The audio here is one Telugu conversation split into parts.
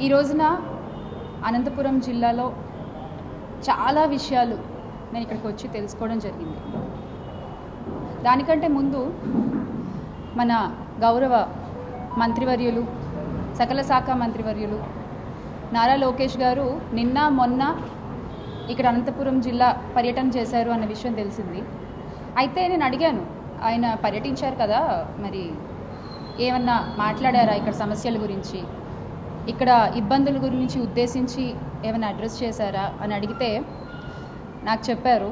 ఈ రోజున అనంతపురం జిల్లాలో చాలా విషయాలు నేను ఇక్కడికి వచ్చి తెలుసుకోవడం జరిగింది. దానికంటే ముందు మన గౌరవ మంత్రివర్యులు సకల శాఖ మంత్రివర్యులు నారా లోకేష్ గారు నిన్న మొన్న ఇక్కడ అనంతపురం జిల్లా పర్యటన చేశారు అన్న విషయం తెలిసింది. అయితే నేను అడిగాను ఆయన పర్యటించారు కదా మరి ఏమన్నా మాట్లాడారా ఇక్కడ సమస్యల గురించి? ఇక్కడ ఇబ్బందుల గురించి ఉద్దేశించి ఏమైనా అడ్రస్ చేశారా అని అడిగితే నాకు చెప్పారు.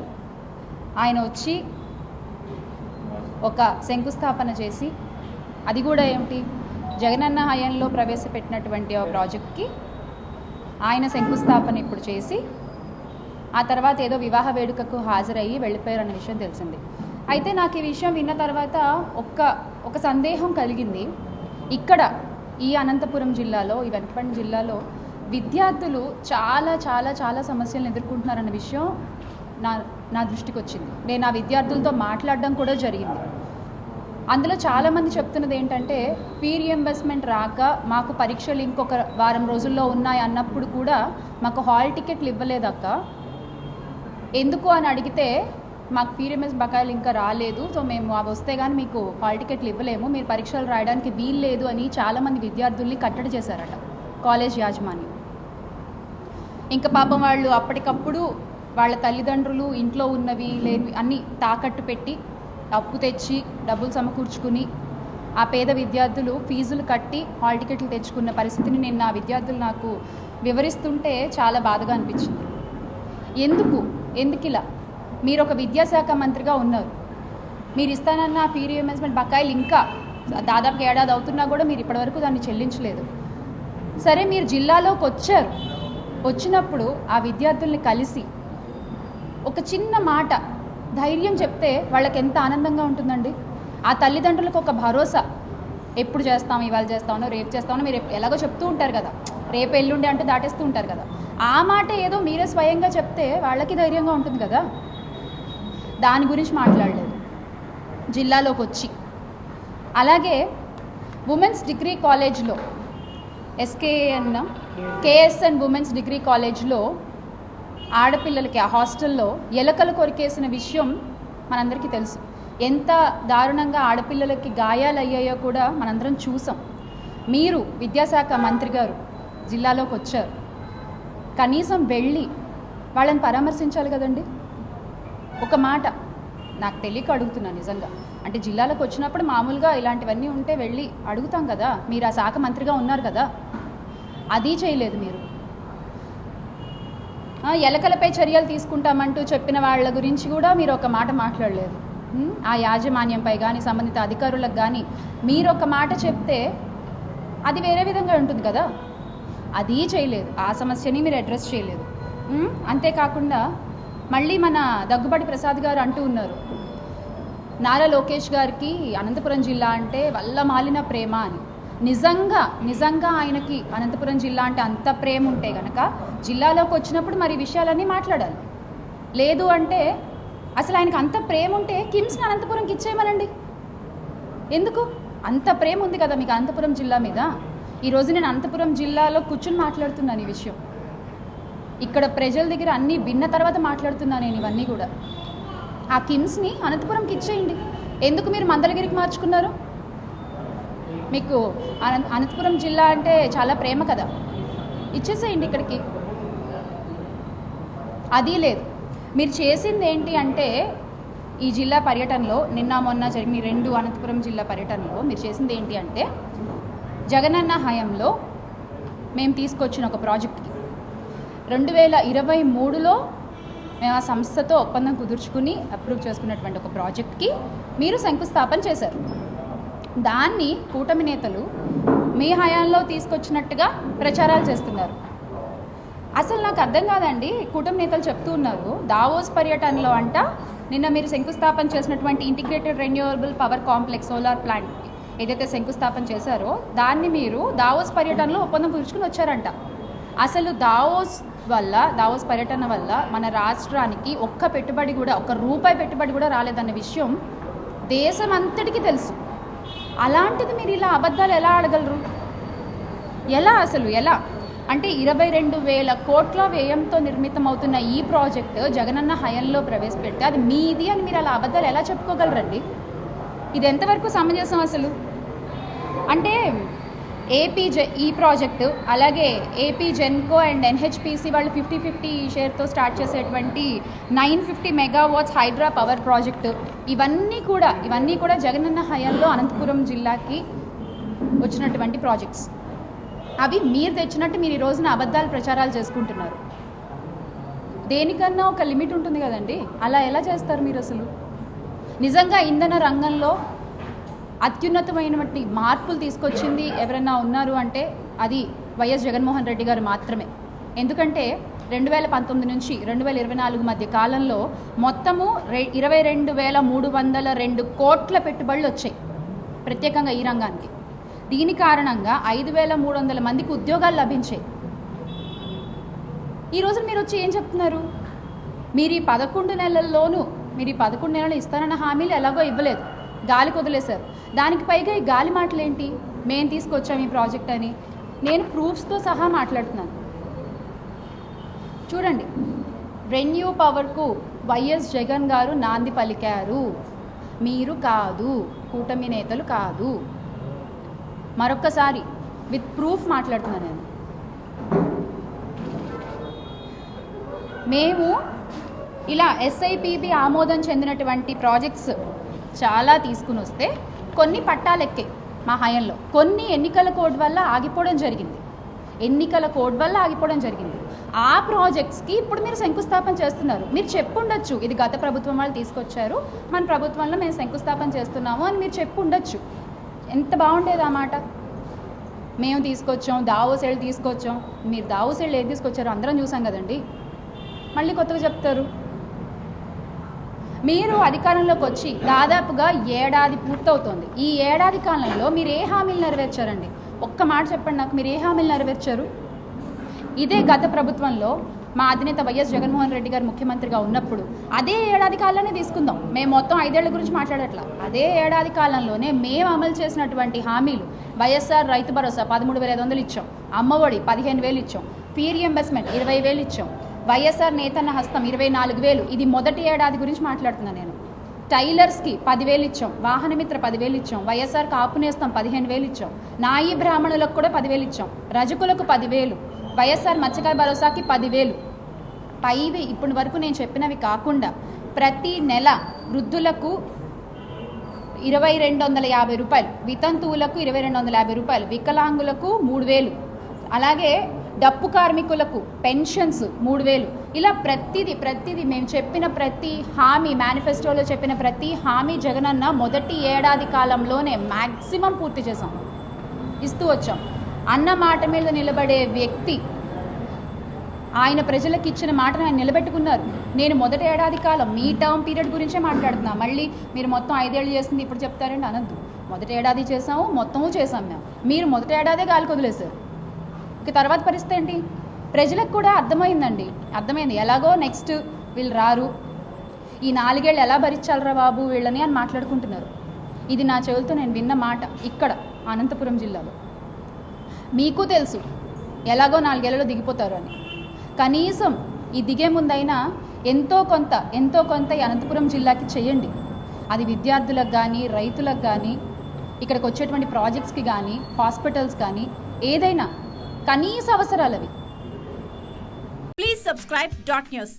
ఆయన వచ్చి ఒక శంకుస్థాపన చేసి అది కూడా ఏమిటి? జగనన్న హయాంలో ప్రవేశపెట్టినటువంటి ఆ ప్రాజెక్ట్కి ఆయన శంకుస్థాపన ఇప్పుడు చేసి ఆ తర్వాత ఏదో వివాహ వేడుకకు హాజరయ్యి వెళ్ళిపోయారు అనే విషయం తెలిసింది. అయితే నాకు ఈ విషయం విన్న తర్వాత ఒక్క ఒక సందేహం కలిగింది. ఇక్కడ ఈ అనంతపురం జిల్లాలో ఈ వెనకపండి జిల్లాలో విద్యార్థులు చాలా చాలా చాలా సమస్యలను ఎదుర్కొంటున్నారన్న విషయం నా నా దృష్టికి వచ్చింది. నేను ఆ విద్యార్థులతో మాట్లాడడం కూడా జరిగింది. అందులో చాలామంది చెప్తున్నది ఏంటంటే పీ రియంబర్స్మెంట్ రాక మాకు పరీక్షలు ఇంకొక వారం రోజుల్లో ఉన్నాయి అన్నప్పుడు కూడా మాకు హాల్ టికెట్లు ఇవ్వలేదక్క. ఎందుకు అని అడిగితే మాకు ఫీ బకాయిలు ఇంకా రాలేదు. సో మేము అవి వస్తే కానీ మీకు హాల్ టికెట్లు ఇవ్వలేము. మీరు పరీక్షలు రాయడానికి వీలు లేదు అని చాలామంది విద్యార్థుల్ని కట్టడి చేశారట. కాలేజ్ యాజమాన్యం. ఇంకా పాపం వాళ్ళు అప్పటికప్పుడు వాళ్ళ తల్లిదండ్రులు ఇంట్లో ఉన్నవి లేనివి అన్నీ తాకట్టు పెట్టి అప్పు తెచ్చి డబ్బులు సమకూర్చుకుని ఆ పేద విద్యార్థులు ఫీజులు కట్టి హాల్ టికెట్లు తెచ్చుకున్న పరిస్థితిని నేను నా విద్యార్థులు నాకు వివరిస్తుంటే చాలా బాధగా అనిపించింది. ఎందుకు? ఎందుకు ఇలా మీరు ఒక విద్యాశాఖ మంత్రిగా ఉన్నారు. మీరు ఇస్తానన్న ఫీ రియంబర్స్మెంట్ బకాయిలు ఇంకా దాదాపు ఏడాది అవుతున్నా కూడా మీరు ఇప్పటివరకు దాన్ని చెల్లించలేదు. సరే మీరు జిల్లాలోకి వచ్చారు. వచ్చినప్పుడు ఆ విద్యార్థుల్ని కలిసి ఒక చిన్న మాట ధైర్యం చెప్తే వాళ్ళకి ఎంత ఆనందంగా ఉంటుందండి? ఆ తల్లిదండ్రులకు ఒక భరోసా. ఎప్పుడు చేస్తాం ఇవాళ చేస్తామో రేపు చేస్తామో మీరు ఎలాగో చెప్తూ ఉంటారు కదా. రేపు ఎల్లుండి అంటే దాటేస్తూ ఉంటారు కదా. ఆ మాట ఏదో మీరే స్వయంగా చెప్తే వాళ్ళకి ధైర్యంగా ఉంటుంది కదా. దాని గురించి మాట్లాడలేదు. జిల్లాలోకి వచ్చి అలాగే ఉమెన్స్ డిగ్రీ కాలేజ్లో ఎస్కేఎన్ కేఎస్ఎన్ ఉమెన్స్ డిగ్రీ కాలేజ్లో ఆడపిల్లలకి ఆ హాస్టల్లో ఎలకలు కొరికేసిన విషయం మనందరికీ తెలుసు. ఎంత దారుణంగా ఆడపిల్లలకి గాయాలు అయ్యాయో కూడా మనందరం చూసాం. మీరు విద్యాశాఖ మంత్రి గారు జిల్లాలోకి వచ్చారు కనీసం వెళ్ళి వాళ్ళని పరామర్శించాలి కదండి? ఒక మాట. నాకు తెలియక అడుగుతున్నా నిజంగా. అంటే జిల్లాలకు వచ్చినప్పుడు మామూలుగా ఇలాంటివన్నీ ఉంటే వెళ్ళి అడుగుతాం కదా. మీరు ఆ శాఖ మంత్రిగా ఉన్నారు కదా. అది చేయలేదు మీరు. ఎలకలపై చర్యలు తీసుకుంటామంటూ చెప్పిన వాళ్ళ గురించి కూడా మీరు ఒక మాట మాట్లాడలేదు. ఆ యాజమాన్యంపై కానీ సంబంధిత అధికారులకు కానీ మీరు ఒక మాట చెప్తే అది వేరే విధంగా ఉంటుంది కదా. అది చేయలేదు. ఆ సమస్యని మీరు అడ్రస్ చేయలేదు. అంతేకాకుండా మళ్ళీ మన దగ్గుబాటి ప్రసాద్ గారు అంటూ ఉన్నారు నారా లోకేష్ గారికి అనంతపురం జిల్లా అంటే వల్ల మాలిన ప్రేమ అని. నిజంగా నిజంగా ఆయనకి అనంతపురం జిల్లా అంటే అంత ప్రేమ ఉంటే గనక జిల్లాలోకి వచ్చినప్పుడు మరి ఈ విషయాలన్నీ మాట్లాడాలి. లేదు అంటే అసలు ఆయనకి అంత ప్రేమ ఉంటే కిమ్స్ని అనంతపురంకి ఇచ్చేయమనండి. ఎందుకు? అంత ప్రేమ ఉంది కదా మీకు అనంతపురం జిల్లా మీద? ఈరోజు నేను అనంతపురం జిల్లాలో కూర్చుని మాట్లాడుతున్నాను ఈ విషయం. ఇక్కడ ప్రజల దగ్గర అన్నీ విన్న తర్వాత మాట్లాడుతున్నాను నేను ఇవన్నీ కూడా. ఆ కిమ్స్ని అనంతపురంకి ఇచ్చేయండి. ఎందుకు మీరు మందలగిరికి మార్చుకున్నారు? మీకు అనంత అనంతపురం జిల్లా అంటే చాలా ప్రేమ కదా. ఇచ్చేసేయండి ఇక్కడికి. అది లేదు. మీరు చేసింది ఏంటి అంటే ఈ జిల్లా పర్యటనలో నిన్న మొన్న జరిగిన రెండు అనంతపురం జిల్లా పర్యటనలో మీరు చేసింది ఏంటి అంటే జగనన్న హయాంలో మేము తీసుకొచ్చిన ఒక ప్రాజెక్ట్కి రెండు వేల ఇరవై మూడులో మేము ఆ సంస్థతో ఒప్పందం కుదుర్చుకుని అప్రూవ్ చేసుకున్నటువంటి ఒక ప్రాజెక్ట్కి మీరు శంకుస్థాపన చేశారు. దాన్ని కూటమి నేతలు మీ హయాంలో తీసుకొచ్చినట్టుగా ప్రచారాలు చేస్తున్నారు. అసలు నాకు అర్థం కాదండి కూటమి నేతలు చెప్తూ ఉన్నారు దావోస్ పర్యటనలో అంట నిన్న మీరు శంకుస్థాపన చేసినటువంటి integrated renewable power complex solar plant ఏదైతే శంకుస్థాపన చేశారో దాన్ని మీరు దావోస్ పర్యటనలో ఒప్పందం కుదుర్చుకుని వచ్చారంట. అసలు దావోస్ వల్ల దావోస్ పర్యటన వల్ల మన రాష్ట్రానికి ఒక్క పెట్టుబడి కూడా ఒక్క రూపాయి పెట్టుబడి కూడా రాలేదన్న విషయం దేశం అంతటికీ తెలుసు. అలాంటిది మీరు ఇలా అబద్ధాలు ఎలా ఆడగలరు? ఎలా అసలు ఎలా? అంటే ఇరవై రెండు వేల కోట్ల వ్యయంతో నిర్మితమవుతున్న ఈ ప్రాజెక్టు జగనన్న హయంలో ప్రవేశపెడితే అది మీది అని మీరు అలా అబద్ధాలు ఎలా చెప్పుకోగలరండి? ఇది ఎంతవరకు సమంజసం అసలు? అంటే ఏపీ జె ఈ ప్రాజెక్టు అలాగే ఏపీ జెన్కో అండ్ ఎన్హెచ్పిసి వాళ్ళు ఫిఫ్టీ ఫిఫ్టీ షేర్తో స్టార్ట్ చేసేటువంటి nine fifty megawatts hydro power project. ఇవన్నీ కూడా ఇవన్నీ కూడా జగనన్న హయాంలో అనంతపురం జిల్లాకి వచ్చినటువంటి ప్రాజెక్ట్స్. అవి మీరు తెచ్చినట్టు మీరు ఈ రోజున అబద్ధాలు ప్రచారాలు చేసుకుంటున్నారు. దేనికన్నా ఒక లిమిట్ ఉంటుంది కదండి? అలా ఎలా చేస్తారు మీరు అసలు? నిజంగా ఇంధన రంగంలో అత్యున్నతమైనటువంటి మార్పులు తీసుకొచ్చింది ఎవరైనా ఉన్నారు అంటే అది వైఎస్ జగన్మోహన్ రెడ్డి గారు మాత్రమే. ఎందుకంటే రెండు వేల పంతొమ్మిది నుంచి రెండు వేల ఇరవై నాలుగు మధ్య కాలంలో మొత్తము రె ఇరవై రెండు వేల మూడు వందల రెండు కోట్ల పెట్టుబడులు వచ్చాయి ప్రత్యేకంగా ఈ రంగానికి. దీని కారణంగా ఐదు వేల మూడు వందల మందికి ఉద్యోగాలు లభించాయి. ఈ రోజు మీరు వచ్చి ఏం చెప్తున్నారు? మీరు ఈ పదకొండు నెలల్లోనూ మీరు ఈ పదకొండు నెలలు ఇస్తారన్న హామీలు ఎలాగో ఇవ్వలేదు. గాలి కుదిలేశారు. దానికి పైగా ఈ గాలి మాటలు ఏంటి మేము తీసుకొచ్చాము ఈ ప్రాజెక్ట్ అని. నేను ప్రూఫ్స్తో సహా మాట్లాడుతున్నాను. చూడండి. రెన్యూ పవర్కు వైఎస్ జగన్ గారు నాంది పలికారు. మీరు కాదు కూటమి నేతలు కాదు. మరొక్కసారి విత్ ప్రూఫ్ మాట్లాడుతున్నాను నేను. మేము ఇలా ఎస్ఐపిబి ఆమోదం చెందినటువంటి ప్రాజెక్ట్స్ చాలా తీసుకుని వస్తే కొన్ని పట్టాలెక్కే మా హయంలో. కొన్ని ఎన్నికల కోడ్ వల్ల ఆగిపోవడం జరిగింది. ఎన్నికల కోడ్ వల్ల ఆగిపోవడం జరిగింది. ఆ ప్రాజెక్ట్స్కి ఇప్పుడు మీరు శంకుస్థాపన చేస్తున్నారు. మీరు చెప్పుండొచ్చు ఇది గత ప్రభుత్వం వాళ్ళు తీసుకొచ్చారు. మన ప్రభుత్వంలో మేము శంకుస్థాపన చేస్తున్నాము అని మీరు చెప్పుండొచ్చు. ఎంత బాగుండేది ఆ మాట? మేము తీసుకొచ్చాం దావోసేళ్ళు తీసుకొచ్చాం. మీరు దావోసేళ్ళు ఏది తీసుకొచ్చారో అందరం చూసాం కదండి. మళ్ళీ కొత్తగా చెప్తారు. మీరు అధికారంలోకి వచ్చి దాదాపుగా ఏడాది పూర్తవుతోంది. ఈ ఏడాది కాలంలో మీరు ఏ హామీలు నెరవేర్చారండి? ఒక్క మాట చెప్పండి నాకు. మీరు ఏ హామీలు నెరవేర్చారు? ఇదే గత ప్రభుత్వంలో మా అధినేత వైఎస్ జగన్మోహన్ రెడ్డి గారు ముఖ్యమంత్రిగా ఉన్నప్పుడు అదే ఏడాది కాలంలోనే తీసుకుందాం. మేము మొత్తం ఐదేళ్ళ గురించి మాట్లాడట్లా. అదే ఏడాది కాలంలోనే మేము అమలు చేసినటువంటి హామీలు వైఎస్ఆర్ రైతు భరోసా పదమూడు వేల ఐదు వందలు ఇచ్చాం. అమ్మఒడి పదిహేను వేలు ఇచ్చాం. ఫీ రియంబర్స్మెంట్ ఇరవై వేలు ఇచ్చాం. వైఎస్ఆర్ నేతన్న హస్తం ఇరవై నాలుగు వేలు. ఇది మొదటి ఏడాది గురించి మాట్లాడుతున్నాను నేను. టైలర్స్కి పదివేలు ఇచ్చాం. వాహనమిత్ర పదివేలు ఇచ్చాం. వైఎస్ఆర్ కాపునేస్తాం పదిహేను వేలు ఇచ్చాం. నాయి బ్రాహ్మణులకు కూడా పదివేలు ఇచ్చాం. రజకులకు పదివేలు. వైఎస్ఆర్ మత్స్యకార భరోసాకి పదివేలు. పైవి ఇప్పటి వరకు నేను చెప్పినవి కాకుండా ప్రతి నెల వృద్ధులకు ఇరవై రెండు వందల యాభై రూపాయలు వితంతువులకు ఇరవై రెండు వందల యాభై రూపాయలు వికలాంగులకు మూడు వేలు. అలాగే డప్పు కార్మికులకు పెన్షన్స్ మూడు వేలు. ఇలా ప్రతిదీ ప్రతిదీ మేము చెప్పిన ప్రతి హామీ మేనిఫెస్టోలో చెప్పిన ప్రతి హామీ జగనన్న మొదటి ఏడాది కాలంలోనే మ్యాక్సిమం పూర్తి చేసాం ఇస్తూ వచ్చాం. అన్న మాట మీద నిలబడే వ్యక్తి ఆయన ప్రజలకు ఇచ్చిన మాటను ఆయన నిలబెట్టుకున్నారు. నేను మొదటి ఏడాది కాలం మీ టర్మ్ పీరియడ్ గురించే మాట్లాడుతున్నా. మళ్ళీ మీరు మొత్తం ఐదేళ్ళు చేస్తుంది ఇప్పుడు చెప్తారండి అనద్దు. మొదటి ఏడాది చేసాము మొత్తము చేసాం మేము. మీరు మొదటి ఏడాదే గాలి వదిలేశారు. ఇక తర్వాత పరిస్థితి ఏంటి? ప్రజలకు కూడా అర్థమైందండి. అర్థమైంది. ఎలాగో నెక్స్ట్ వీళ్ళు రారు. ఈ నాలుగేళ్ళు ఎలా భరించాలరా బాబు వీళ్ళని అని మాట్లాడుకుంటున్నారు. ఇది నా చెవులతో నేను విన్న మాట ఇక్కడ అనంతపురం జిల్లాలో. మీకు తెలుసు ఎలాగో నాలుగేళ్ళలో దిగిపోతారు అని. కనీసం ఈ దిగే ముందైనా ఎంతో కొంత ఎంతో కొంత ఈ అనంతపురం జిల్లాకి చేయండి. అది విద్యార్థులకు కానీ రైతులకు కానీ ఇక్కడికి వచ్చేటువంటి ప్రాజెక్ట్స్కి కానీ హాస్పిటల్స్ కానీ ఏదైనా కనీస అవసరాలు అవి ప్లీజ్ సబ్స్క్రైబ్ డాట్ న్యూస్